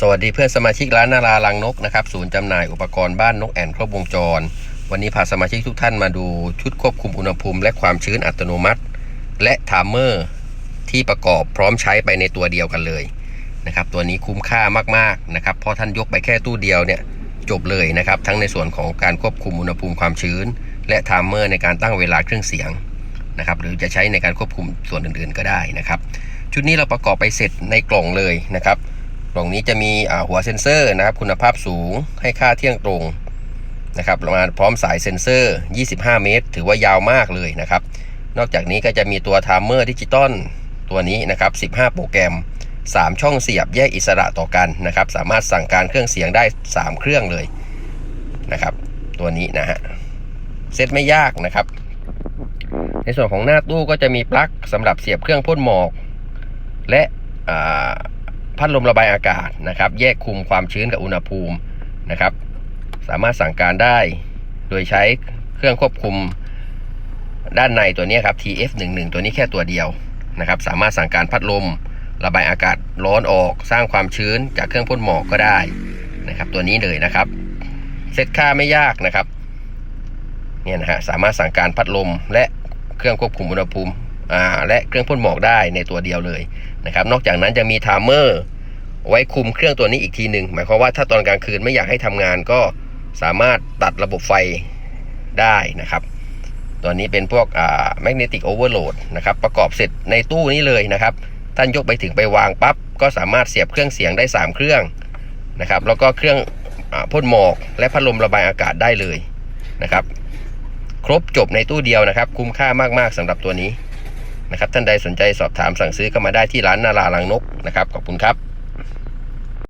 สวัสดีเพื่อนสมาชิกร้านนาราลังนกนะครับศูนย์จำหน่ายอุปกรณ์บ้านนกแอ่นครบวงจร วันนี้พาสมาชิกทุกท่านมาดูชุดควบคุมอุณหภูมิ และความชื้นอัตโนมัติ และไทม์เมอร์ที่ประกอบพร้อมใช้ไปในตัวเดียวกันเลยนะครับตัวนี้คุ้มค่ามากๆนะครับเพราะท่านยกไปแค่ตู้เดียวเนี่ยจบเลยนะครับทั้งในส่วนของการควบคุมอุณหภูมิความชื้น และไทม์เมอร์ในการตั้งเวลาเครื่องเสียงนะครับหรือจะใช้ในการควบคุมส่วนอื่นๆก็ได้นะครับชุดนี้เราประกอบไปเสร็จในกล่องเลยนะครับ กล่องนี้จะมีหัวเซ็นเซอร์นะครับ คุณภาพสูงให้ค่าเที่ยงตรงนะครับมาพร้อมสายเซ็นเซอร์ 25 เมตร ถือว่ายาวมากเลยนะครับ นอกจากนี้ก็จะมีตัวไทม์เมอร์ดิจิตอลตัวนี้นะครับ 15 โปรแกรม 3 ช่องเสียบแยกอิสระต่อกันนะครับ สามารถสั่งการเครื่องเสียงได้ 3 เครื่องเลยนะครับ ตัวนี้นะฮะเซตไม่ยากนะครับ ในส่วนของหน้าตู้ก็จะมีปลั๊กสำหรับเสียบเครื่องพ่นหมอก และ พัดลมระบายอากาศนะครับ แยกคุมความชื้นกับอุณหภูมินะครับ สามารถสั่งการได้ โดยใช้เครื่องควบคุมด้านในตัวนี้ครับ TF11 ตัวนี้แค่ตัวเดียวนะครับ สามารถสั่งการพัดลมระบายอากาศร้อนออก สร้างความชื้นจากเครื่องพ่นหมอกก็ได้นะครับ ตัวนี้เลยนะครับ เซตค่าไม่ยากนะครับเนี่ยนะฮะสามารถสั่งการพัดลมและเครื่องควบคุมอุณหภูมิอ่าและเครื่องพ่นหมอกได้ในตัวเดียวเลยนะครับ นอกจากนั้นจะมีไทม์เมอร์ ไว้คุมเครื่องตัวนี้อีกทีหนึ่งหมายความว่าถ้าตอนกลางคืนไม่อยากให้ทำงานก็สามารถตัดระบบไฟได้นะครับ ตัวนี้เป็นพวกอ่า magnetic overload นะครับประกอบเสร็จในตู้นี้เลยนะครับ ท่านยกไปถึงไปวางปั๊บก็สามารถเสียบเครื่องเสียงได้ 3 เครื่องนะครับ แล้วก็เครื่องอพ่นหมอกและพัดลมระบายอากาศได้เลยนะครับ ครบจบในตู้เดียวนะครับ คุ้มค่ามากๆสำหรับตัวนี้นะครับ ท่านใดสนใจสอบถามสั่งซื้อก็มาได้ที่ร้านนาราลังนกนะครับขอบคุณครับ